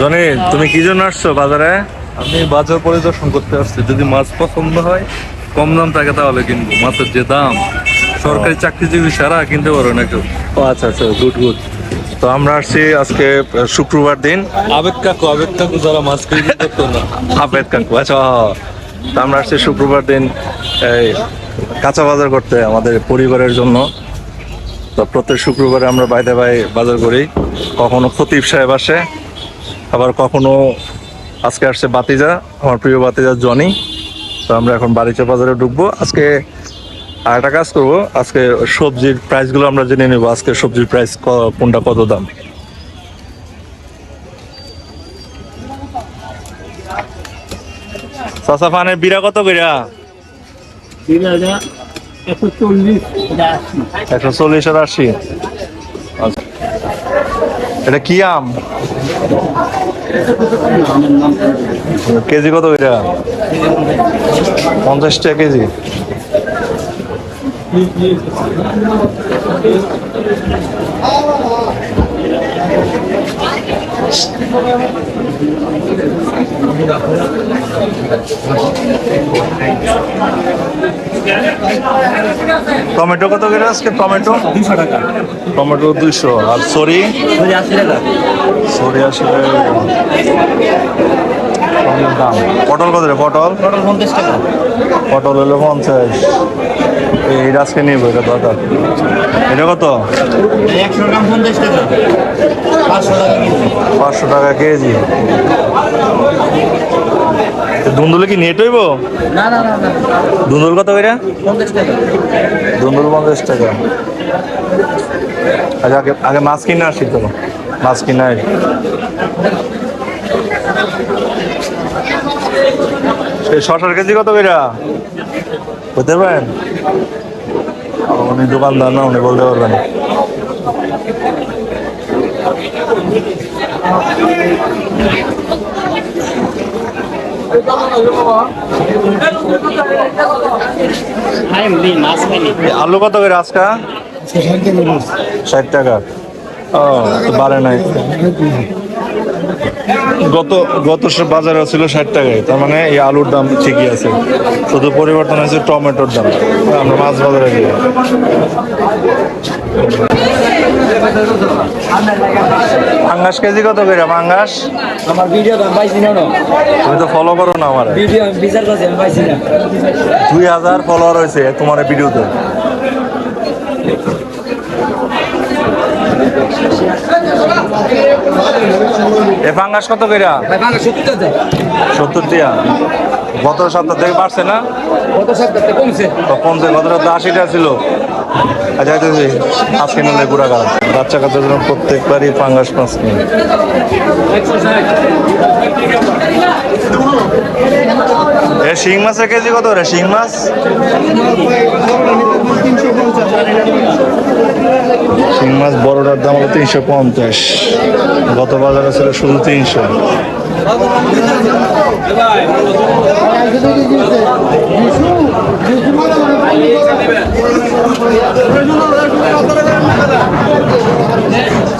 Johnny তুমি কি জন্য আসছো বাজারে? আমি বাজার পরিদর্শন করতে আসছি। যদি মাছ পছন্দ হয় কম দাম থাকে তাহলে কিনবো। মাছের যে দাম সরকারি চাকরিজীবী সারা কিনতে পারো না কেউ ও আচ্ছা আচ্ছা গুড গুড তো আমরা আসছি আজকে শুক্রবার দিন। আবেদ কাকু আবেদ কাকু যারা মাছ বিক্রি করতো না। হাফেদ কাকু আচ্ছা। তো আমরা আসছি শুক্রবার দিন এই কাঁচা বাজার করতে আমাদের পরিবারের জন্য। তো প্রত্যেক শুক্রবারে আমরা বাইরে বাই বাজার করি। কখনো খতিব সাহেব আসে আবার কখনো আজকে আসছে বাতিজা আমার প্রিয় বাতিজা জনি। তো আমরা এখন বাড়িচা বাজারে ঢুকবো। আজকে আর একটা কাজ করব আজকে সবজির প্রাইসগুলো আমরা জেনে নেব আজকে সবজির প্রাইস কোনটা কত দাম। ফানের বিড়া কত কইরা? একশো চল্লিশ আর আশি। এটা কি আম? কেজি কত এটা? পঞ্চাশ টাকা কেজি। টমেটো কত করে আজকে টমেটো? দুশো টাকা। টমেটো দুইশো। আর সরি? দুই আশি টাকা। সরি আসলে টমেটোর দাম। পটল কত রে? পটল? টোটাল পঞ্চাশ টাকা। পটল হলো পঞ্চাশ। এই আজকে নিব এটা দরকার এটা কত? একশো গ্রাম পঞ্চাশ টাকা। পাঁচশো টাকা কেজি। পাঁচশো টাকা কেজি। দুন্দুলে কি নেট হইব? না না না না। কত টাকা। দুন্দুল পঞ্চাশ টাকা। আচ্ছা আগে আগে মাছ কিনে আসি তো। মাছ কিনে আসি। শশার কেজি কত করে বুঝতে পারেন? উনি দোকানদার না উনি বলতে পারবেন। আলু কত করে আজকা? ষাট টাকা। ও বাড়ে নাই। গত গত বাজারে ছিল ষাট টাকায় তার মানে এই আলুর দাম ঠিকই আছে। শুধু পরিবর্তন হয়েছে টমেটোর দাম। আমরা মাছ বাজারে গিয়ে। পাঙ্গাস কেজি কত করে পাঙ্গাস আমার ভিডিও আমি পাইছি না তুমি তো ফলো করো না আমার। ভিডিও আমি বিচার করছি আমি পাইছি না। দুই হাজার ফলোয়ার হয়েছে তোমার ভিডিওতে এ পাঙ্গাস কত কইরা? সত্তর টিয়া গত সপ্তাহ থেকে বাড়ছে না? কত সপ্তাহে কমছে। তো কমছে গত সপ্তাহ আশি টাকা ছিল। আচ্ছা আচ্ছা আজকে নিলে গুড়া গাছ। বাচ্চা কাচ্চার জন্য প্রত্যেকবারই পাঙ্গাস মাছ কিনে এ শিং মাছের কেজি কত রে? শিং মাছ? শিং মাছ বড়টার দাম হলো তিনশো পঞ্চাশ। গত বাজারে ছিল শুধু তিনশো।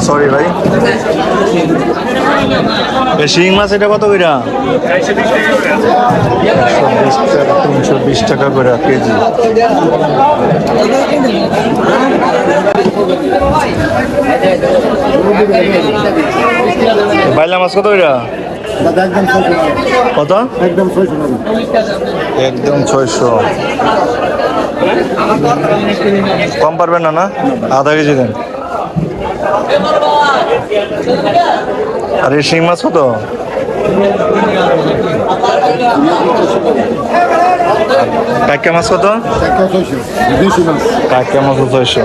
সরি ভাই। শিং মাছ এটা কত কইরা? তিনশো বিশ টাকা করে কেজি। বাইলা মাছ কত কইরা? কত? একদম ছয়শো। কম পারবেন না না? আধা কেজি দেন। আর এই শিং মাছ কত? কাকা মাছ কত? কাকা মাছ ছয়শো।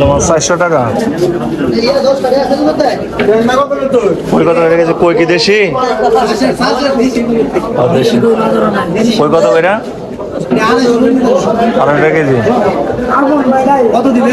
মাছ চারশো টাকা। কই কত হয়ে গেছে কই কি দেশি? কই কত কইরা? আড়াই কেজি। কত দিবে।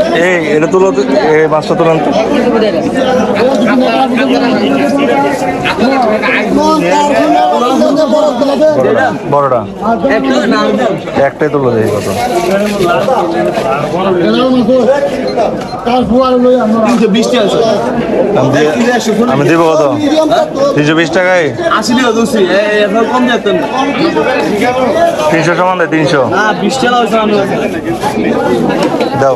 এই এটা তুলো এই মাছটা তুলান তো। বড়টা। একটাই তুলো দেখি কত আমি দিয়ে- দিব কত? তিনশো বিশ টাকায়? তিনশো সমান দেয় তিনশো। দাও।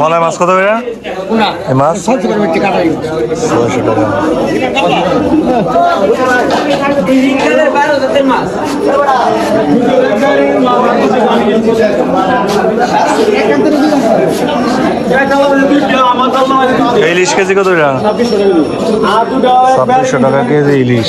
মলাই মাছ কত করে? মাছ? ইলিশ কেজি কত ছাব্বিশশো টাকা কেজি ইলিশ।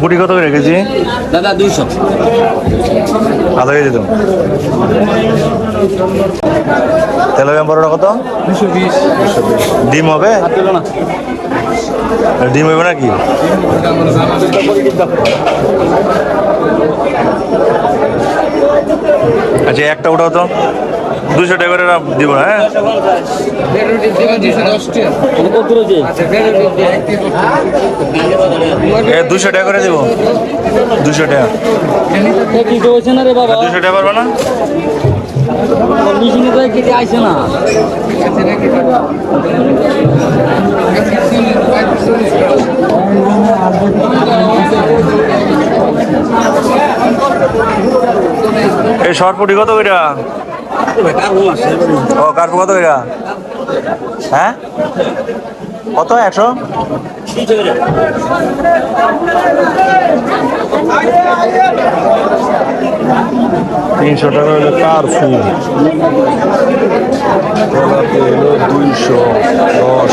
পুটি কত করে কেজি? দাদা দুইশো। আধা কেজি তো। তেলাপিয়া বড়টা কত? দুশো বিশ। ডিম হবে? না। ডিম হবে নাকি? আচ্ছা একটা ওটাও তো। দুশো টাকা করে দিব হ্যাঁ? দুশো টাকা করে দিব। দুশো টাকা। দুশো টাকা পারবে না না? এই সরপুটি কত কইরা? ও কার্পু কত কইরা হ্যাঁ? কত? একশো? তিনশো টাকা হলো কার্পু তেলাপি হলো দুইশো দশ।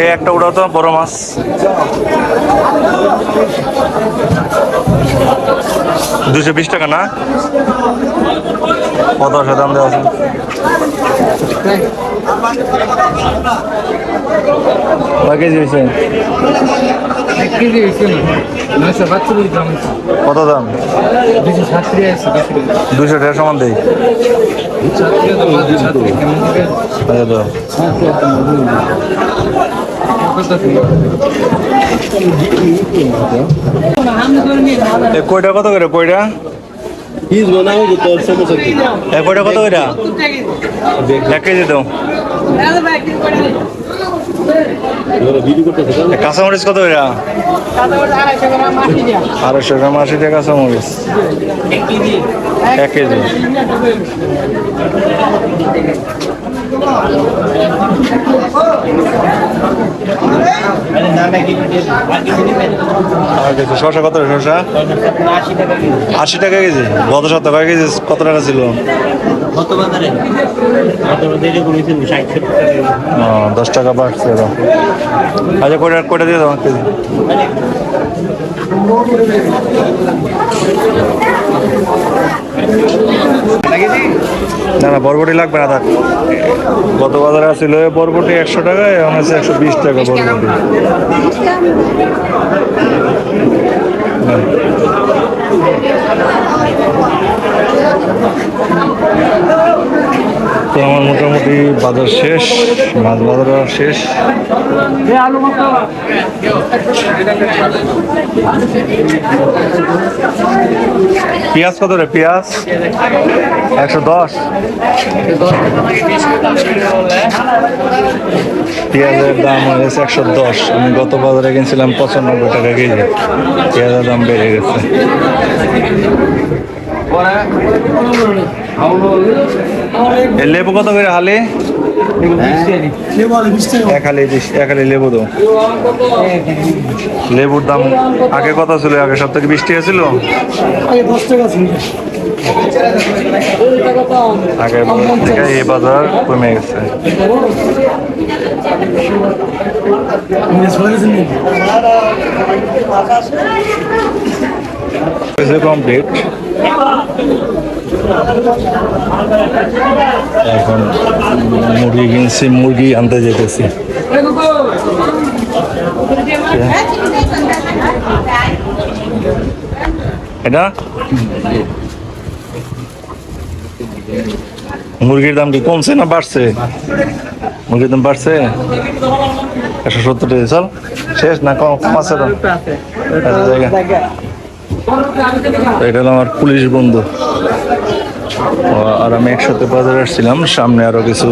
এই একটা ওটাও তো বড় মাছ। দুশো বিশ টাকা না? কত দাম দেওয়া আছে? কয় কেজি হয়েছে? এক কেজি হয়েছে না। নয়শো বাচ্চালিশ কত দাম? দুশো টাকা সমান দেই। তো কয়টা? কত করে কয়টা? পিস বানাবো তো তোর সমস্যা কি কয়টা কত করে? এক কেজি এ কাঁচামরিচ কত করে আড়াইশো গ্রাম আশি টাকা কাঁচামরিচ। এক কেজি। শশা কত শশা আশি টাকা কেজি। গত সপ্তাহে কেজি? কত টাকা ছিল? দশ টাকা বাড়ছে আচ্ছা কয়টা কয়টা দিয়ে এক কেজি? না না বরবটি লাগবে না থাক। গত বাজারে ছিল বরবটি একশো টাকা এখন আছে একশো বিশ টাকা বরবটি। হ্যাঁ। তো আমার মোটামুটি বাজার শেষ, মাছ বাজার শেষ। পেঁয়াজ কত রে? পেঁয়াজ একশো দশ। পেঁয়াজের দাম হয়েছে একশো দশ। আমি গত বাজারে কিনছিলাম পঁচানব্বই টাকা কেজি। পেঁয়াজের দাম বেড়ে গেছে। লেবু কত করে হালে? এক হালি এক হালি লেবু দাও লেবুর দাম আগে কত ছিল আগে সব থেকে বৃষ্টি হয়েছিল? আগের বাজার থেকে এই বাজার কমে গেছে। কমপ্লিট এখন মুরগি কিনছি মুরগি আনতে যেতেছি। এটা? মুরগির দাম কি কমছে না বাড়ছে? মুরগির দাম বাড়ছে? একশো সত্তর টাকা চল। শেষ না কম কম আছে জায়গা। এটা হলো আমার পুলিশ বন্ধু। আর আমি একসাথে বাজারে আসছিলাম, সামনে আরও কিছু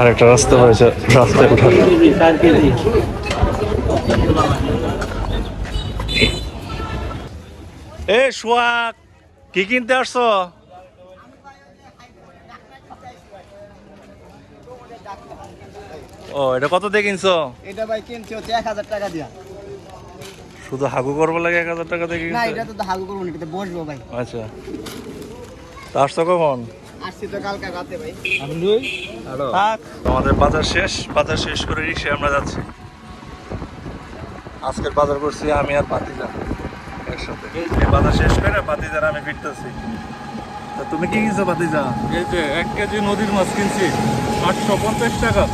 আরেকটা রাস্তা হয়েছে, রাস্তায় ওঠার এ সোয়াক কি কিনতে আসছো? ও, এটা কত দিয়ে কিনছো? এটা ভাই কিনছি হচ্ছে এক হাজার টাকা দিয়া। শুধু হাগু করব লাগে এক হাজার টাকা থেকে না এটা তো হাগু করব না এটা বসবো ভাই। আচ্ছা। তা আসছো কখন? আমাদের বাজার শেষ বাজার শেষ করে আমরা যাচ্ছি। আজকের বাজার করছি আমি আর পাতিজা একসাথে। এই বাজার শেষ করে পাতিজার আমি ফিরতেছি। তা তুমি কি কিনছো পাতিজা এই যে এক কেজি নদীর মাছ কিনছি আটশো পঞ্চাশ টাকা।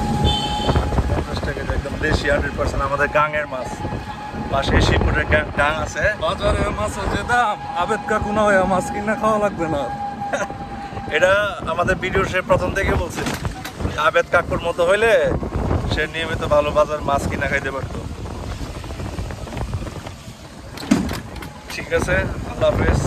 পঞ্চাশ টাকা একদম দেশি হান্ড্রেড পার্সেন্ট আমাদের গাঙের মাছ। পাশে শিবপুরের গাং আছে। বাজারে মাছের যে দাম আবেদ কাকুনা হয়ে মাছ কিনা খাওয়া লাগবে না। এটা আমাদের ভিডিও সে প্রথম থেকে বলছে। আবেদ কাকুর মতো হইলে সে নিয়মিত ভালো বাজার মাছ কিনা খাইতে পারতো। ঠিক আছে আল্লাহ হাফেজ।